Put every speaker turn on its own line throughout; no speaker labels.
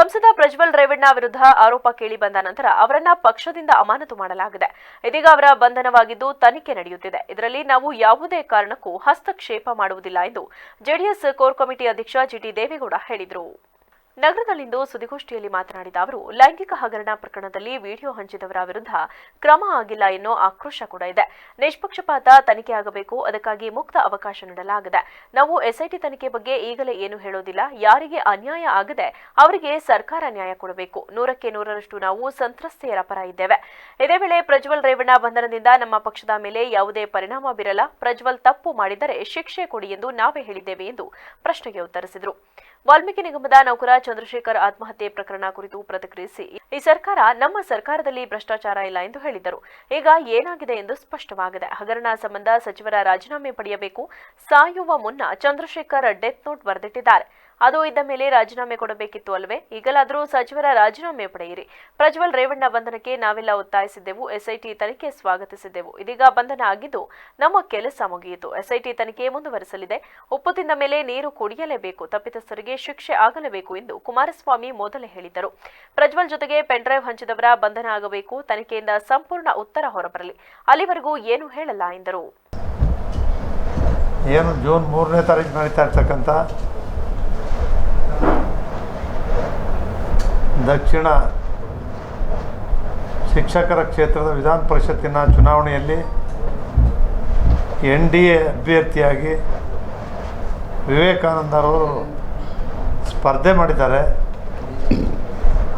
ಸಂಸದ ಪ್ರಜ್ವಲ್ ರೇವಣ್ಣ ವಿರುದ್ಧ ಆರೋಪ ಕೇಳಿ ಬಂದ ನಂತರ ಅವರನ್ನ ಪಕ್ಷದಿಂದ ಅಮಾನತು ಮಾಡಲಾಗಿದೆ. ಇದೀಗ ಅವರ ಬಂಧನವಾಗಿದ್ದು ತನಿಖೆ ನಡೆಯುತ್ತಿದೆ. ಇದರಲ್ಲಿ ನಾವು ಯಾವುದೇ ಕಾರಣಕ್ಕೂ ಹಸ್ತಕ್ಷೇಪ ಮಾಡುವುದಿಲ್ಲ ಎಂದು ಜೆಡಿಎಸ್ ಕೋರ್ ಕಮಿಟಿ ಅಧ್ಯಕ್ಷ ಜಿಟಿ ದೇವೇಗೌಡ ಹೇಳಿದರು. ನಗರದಲ್ಲಿಂದು ಸುದ್ದಿಗೋಷ್ಠಿಯಲ್ಲಿ ಮಾತನಾಡಿದ ಅವರು, ಲೈಂಗಿಕ ಹಗರಣ ಪ್ರಕರಣದಲ್ಲಿ ವಿಡಿಯೋ ಹಂಚಿದವರ ವಿರುದ್ಧ ಕ್ರಮ ಆಗಿಲ್ಲ ಎನ್ನೋ ಆಕ್ರೋಶ ಕೂಡ ಇದೆ. ನಿಷ್ಪಕ್ಷಪಾತ ತನಿಖೆ ಆಗಬೇಕು, ಅದಕ್ಕಾಗಿ ಮುಕ್ತ ಅವಕಾಶ ನೀಡಲಾಗಿದೆ. ನಾವು ಎಸ್ಐಟಿ ತನಿಖೆ ಬಗ್ಗೆ ಈಗಲೇ ಏನು ಹೇಳೋದಿಲ್ಲ. ಯಾರಿಗೆ ಅನ್ಯಾಯ ಆಗದೆ ಅವರಿಗೆ ಸರ್ಕಾರ ನ್ಯಾಯ ಕೊಡಬೇಕು. ನೂರಕ್ಕೆ ನೂರರಷ್ಟು ನಾವು ಸಂತ್ರಸ್ತೆಯರ ಪರ ಇದ್ದೇವೆ. ಇದೇ ವೇಳೆ ಪ್ರಜ್ವಲ್ ರೇವಣ್ಣ ಬಂಧನದಿಂದ ನಮ್ಮ ಪಕ್ಷದ ಮೇಲೆ ಯಾವುದೇ ಪರಿಣಾಮ ಬೀರಲ್ಲ. ಪ್ರಜ್ವಲ್ ತಪ್ಪು ಮಾಡಿದರೆ ಶಿಕ್ಷೆ ಕೊಡಿ ಎಂದು ನಾವೇ ಹೇಳಿದ್ದೇವೆ ಎಂದು ಪ್ರಶ್ನೆಗೆ ಉತ್ತರಿಸಿದರು. ವಾಲ್ಮೀಕಿ ನಿಗಮದ ನೌಕರ ಚಂದ್ರಶೇಖರ್ ಆತ್ಮಹತ್ಯೆ ಪ್ರಕರಣ ಕುರಿತು ಪ್ರತಿಕ್ರಿಯಿಸಿ, ಈ ಸರ್ಕಾರ ನಮ್ಮ ಸರ್ಕಾರದಲ್ಲಿ ಭ್ರಷ್ಟಾಚಾರ ಇಲ್ಲ ಎಂದು ಹೇಳಿದರು ಈಗ ಏನಾಗಿದೆ ಎಂದು ಸ್ಪಷ್ಟವಾಗಿದೆ. ಹಗರಣ ಸಂಬಂಧ ಸಚಿವರ ರಾಜೀನಾಮೆ ಪಡೆಯಬೇಕು. ಸಾಯುವ ಮುನ್ನ ಚಂದ್ರಶೇಖರ್ ಡೆತ್ ನೋಟ್ ಬರೆದಿಟ್ಟಿದ್ದಾರೆ. ಅದು ಇದ್ದ ಮೇಲೆ ರಾಜೀನಾಮೆ ಕೊಡಬೇಕಿತ್ತು ಅಲ್ವೇ? ಈಗಲಾದರೂ ಸಚಿವರ ರಾಜೀನಾಮೆ ಪಡೆಯಿರಿ. ಪ್ರಜ್ವಲ್ ರೇವಣ್ಣ ಬಂಧನಕ್ಕೆ ನಾವೆಲ್ಲ ಒತ್ತಾಯಿಸಿದ್ದೆವು. ಎಸ್ಐಟಿ ತನಿಖೆ ಸ್ವಾಗತಿಸಿದ್ದೆವು. ಇದೀಗ ಬಂಧನ ಆಗಿದ್ದು ನಮ್ಮ ಕೆಲಸ ಮುಗಿಯಿತು. ಎಸ್ಐಟಿ ತನಿಖೆ ಮುಂದುವರೆಸಲಿದೆ. ಉಪ್ಪು ತಿಂದ ಮೇಲೆ ನೀರು ಕುಡಿಯಲೇಬೇಕು. ತಪ್ಪಿತಸ್ಥರಿಗೆ ಶಿಕ್ಷೆ ಆಗಲೇಬೇಕು ಎಂದು ಕುಮಾರಸ್ವಾಮಿ ಮೊದಲೇ ಹೇಳಿದ್ದರು. ಪ್ರಜ್ವಲ್ ಜೊತೆಗೆ ಪೆನ್ಡ್ರೈವ್ ಹಂಚಿದವರ ಬಂಧನ ಆಗಬೇಕು. ತನಿಖೆಯಿಂದ ಸಂಪೂರ್ಣ ಉತ್ತರ ಹೊರಬರಲಿ. ಅಲ್ಲಿವರೆಗೂ ಏನು ಹೇಳಲ್ಲ ಎಂದರು.
ಏನು ಜೂನ್ ಮೂರನೇ ತಾರೀಕು ನಡೀತಾ ಇರ್ತಕ್ಕಂಥ ದಕ್ಷಿಣ ಶಿಕ್ಷಕರ ಕ್ಷೇತ್ರದ ವಿಧಾನ ಪರಿಷತ್ತಿನ ಚುನಾವಣೆಯಲ್ಲಿ ಎನ್ ಡಿ ಎ ಅಭ್ಯರ್ಥಿಯಾಗಿ ವಿವೇಕಾನಂದರವರು ಸ್ಪರ್ಧೆ ಮಾಡಿದ್ದಾರೆ.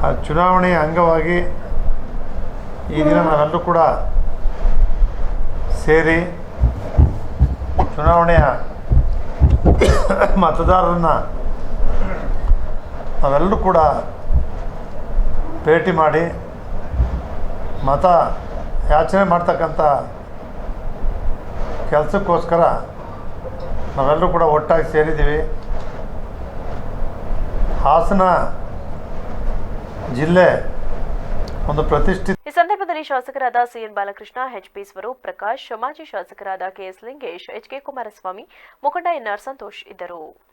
ಆ ಚುನಾವಣೆಯ ಅಂಗವಾಗಿ ಈ ದಿನ ನಾವೆಲ್ಲರೂ ಕೂಡ ಸೇರಿ ಚುನಾವಣೆಯ ಮತದಾರರನ್ನು ನಾವೆಲ್ಲರೂ ಕೂಡ ಭೇಟಿ ಮಾಡಿ ಮತ ಯಾಚನೆ ಮಾಡ್ತಕ್ಕಂಥ ಕೆಲಸಕ್ಕೋಸ್ಕರ ನಾವೆಲ್ಲರೂ ಕೂಡ ಒಟ್ಟಾಗಿ ಸೇರಿದ್ದೀವಿ. ಹಾಸನ ಜಿಲ್ಲೆ ಒಂದು ಪ್ರತಿಷ್ಠಿತ
ಈ ಸಂದರ್ಭದಲ್ಲಿ ಶಾಸಕರಾದ C N Balakrishna H P Swaroop Prakash, ಮಾಜಿ ಶಾಸಕರಾದ K S Lingesh, H K Kumaraswamy, ಮುಖಂಡ ಎನ್ಆರ್ ಸಂತೋಷ್ ಇದ್ದರು.